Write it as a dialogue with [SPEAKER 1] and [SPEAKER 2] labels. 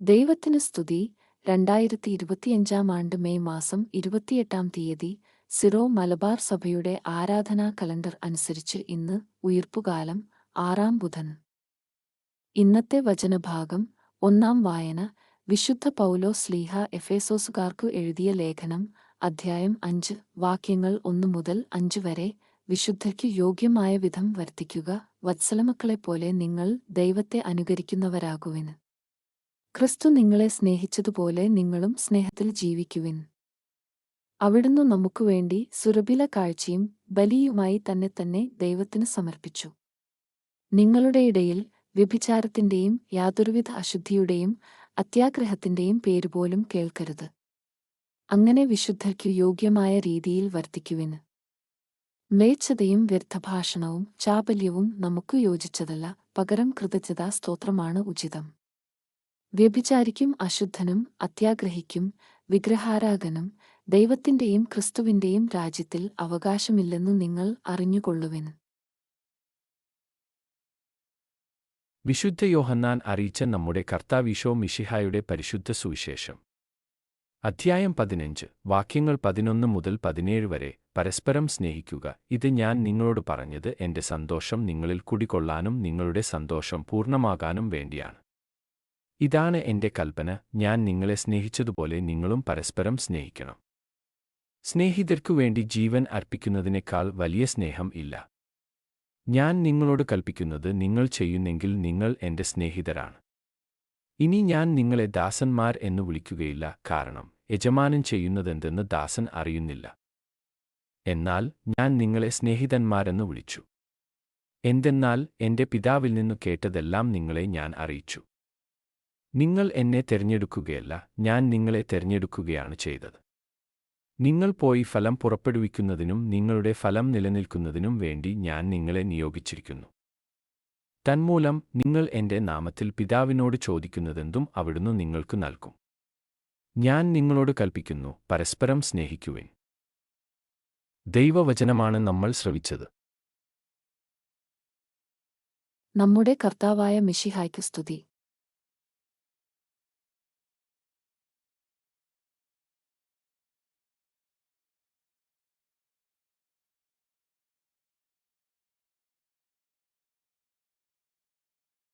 [SPEAKER 1] ദൈവത്തിന് സ്തുതി. രണ്ടായിരത്തി ഇരുപത്തിയഞ്ചാം ആണ്ട് മെയ് മാസം ഇരുപത്തിയെട്ടാം തീയതി സിറോ മലബാർ സഭയുടെ ആരാധനാ കലണ്ടർ അനുസരിച്ച് ഇന്ന് ഉയർപ്പുകാലം ആറാം ബുധൻ. ഇന്നത്തെ വചനഭാഗം ഒന്നാം വായന. വിശുദ്ധ പൗലോ സ്ലീഹ എഫേസോസുകാർക്കു എഴുതിയ ലേഖനം അധ്യായം അഞ്ച്. വാക്യങ്ങൾ ഒന്നു മുതൽ അഞ്ച് വരെ വിശുദ്ധയ്ക്ക് യോഗ്യമായ വിധം വർത്തിക്കുക. വത്സലമക്കളെപ്പോലെ നിങ്ങൾ ദൈവത്തെ അനുകരിക്കുന്നവരാകുവിന് ക്രിസ്തു നിങ്ങളെ സ്നേഹിച്ചതുപോലെ നിങ്ങളും സ്നേഹത്തിൽ ജീവിക്കുവിൻ. അവിടുന്ന് നമുക്കുവേണ്ടി സുരഭില കാഴ്ചയും ബലിയുമായി തന്നെ തന്നെ ദൈവത്തിന് സമർപ്പിച്ചു. നിങ്ങളുടെ ഇടയിൽ വ്യഭിചാരത്തിന്റെയും യാതൊരുവിധ അശുദ്ധിയുടെയും അത്യാഗ്രഹത്തിന്റെയും പേരുപോലും കേൾക്കരുത്. അങ്ങനെ വിശുദ്ധയ്ക്കു യോഗ്യമായ രീതിയിൽ വർത്തിക്കുവിന് മ്ലേച്ഛതയും വ്യർത്ഥഭാഷണവും ചാബല്യവും നമുക്ക് യോജിച്ചതല്ല പകരം കൃതജ്ഞതാ സ്തോത്രമാണ് ഉചിതം. വ്യഭിചാരിക്കും അശുദ്ധനും അത്യാഗ്രഹിക്കും വിഗ്രഹാരാധനും ദൈവത്തിന്റെയും ക്രിസ്തുവിന്റെയും രാജ്യത്തിൽ അവകാശമില്ലെന്നു നിങ്ങൾ അറിഞ്ഞുകൊള്ളുവിൻ.
[SPEAKER 2] വിശുദ്ധ യോഹന്നാൻ അറിയിച്ച നമ്മുടെ കർത്താവിശോ മിഷിഹായുടെ പരിശുദ്ധ സുവിശേഷം. അധ്യായം പതിനഞ്ച് വാക്യങ്ങൾ പതിനൊന്ന് മുതൽ പതിനേഴ് വരെ പരസ്പരം സ്നേഹിക്കുക. ഇത് ഞാൻ നിങ്ങളോട് പറഞ്ഞത് എന്റെ സന്തോഷം നിങ്ങളിൽ കുടികൊള്ളാനും നിങ്ങളുടെ സന്തോഷം പൂർണമാകാനും വേണ്ടിയാണ്. ഇതാണ് എന്റെ കൽപ്പന. ഞാൻ നിങ്ങളെ സ്നേഹിച്ചതുപോലെ നിങ്ങളും പരസ്പരം സ്നേഹിക്കണം. സ്നേഹിതർക്കു വേണ്ടി ജീവൻ അർപ്പിക്കുന്നതിനേക്കാൾ വലിയ സ്നേഹം ഇല്ല. ഞാൻ നിങ്ങളോട് കൽപ്പിക്കുന്നത് നിങ്ങൾ ചെയ്യുന്നെങ്കിൽ നിങ്ങൾ എന്റെ സ്നേഹിതരാണ്. ഇനി ഞാൻ നിങ്ങളെ ദാസന്മാർ എന്ന് വിളിക്കുകയില്ല. കാരണം യജമാനൻ ചെയ്യുന്നതെന്തെന്ന് ദാസൻ അറിയുന്നില്ല. എന്നാൽ ഞാൻ നിങ്ങളെ സ്നേഹിതന്മാരെന്ന് വിളിച്ചു. എന്തെന്നാൽ എന്റെ പിതാവിൽ നിന്നു കേട്ടതെല്ലാം നിങ്ങളെ ഞാൻ അറിയിച്ചു. നിങ്ങൾ എന്നെ തിരഞ്ഞെടുക്കുകയല്ല ഞാൻ നിങ്ങളെ തിരഞ്ഞെടുക്കുകയാണ് ചെയ്തത്. നിങ്ങൾ പോയി ഫലം പുറപ്പെടുവിക്കുന്നതിനും നിങ്ങളുടെ ഫലം നിലനിൽക്കുന്നതിനും വേണ്ടി ഞാൻ നിങ്ങളെ നിയോഗിച്ചിരിക്കുന്നു. തന്മൂലം നിങ്ങൾ എന്റെ നാമത്തിൽ പിതാവിനോട് ചോദിക്കുന്നതെന്തും അവിടുന്ന് നിങ്ങൾക്ക് നൽകും. ഞാൻ നിങ്ങളോട് കൽപ്പിക്കുന്നു പരസ്പരം സ്നേഹിക്കുവിൻ. ദൈവവചനമാണ് നമ്മൾ ശ്രവിച്ചത്.
[SPEAKER 1] നമ്മുടെ കർത്താവായ മിഷിഹായ്ക്ക് സ്തുതി.